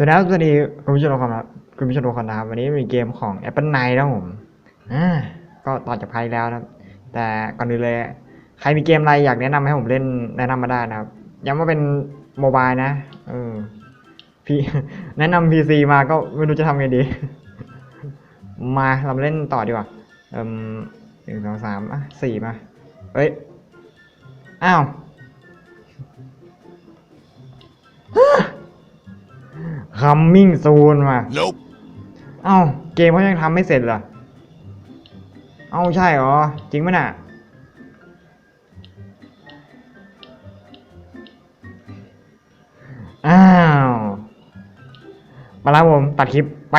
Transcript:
สวัสดีครับสวัสดีคุณผู้ชมทุกคนครับคุณผู้ชมทุกคนนะครับวันนี้มีเกมของ Apple Night นะผมอ่าก็ต่อจากไพ่แล้วนะแต่ก่อนอื่นเลย ใครมีเกมอะไรอยากแนะนำให้ผมเล่นแนะนำมาได้นะครับย้ำว่าเป็นโมบายนะเออพี่แนะนำ PC มาก็ไม่รู้จะทำไงดี มาเราเล่นต่อดีกว่าเอืมหนึ่งสองสามอะสี่มาเอ้ยอ้าว coming soon มา Nope. เอ้า เกมเขายังทำไม่เสร็จเหรอ เอ้าใช่เหรอ จริงไหมน่ะ อ้าว มาแล้วผม ตัดคลิปไป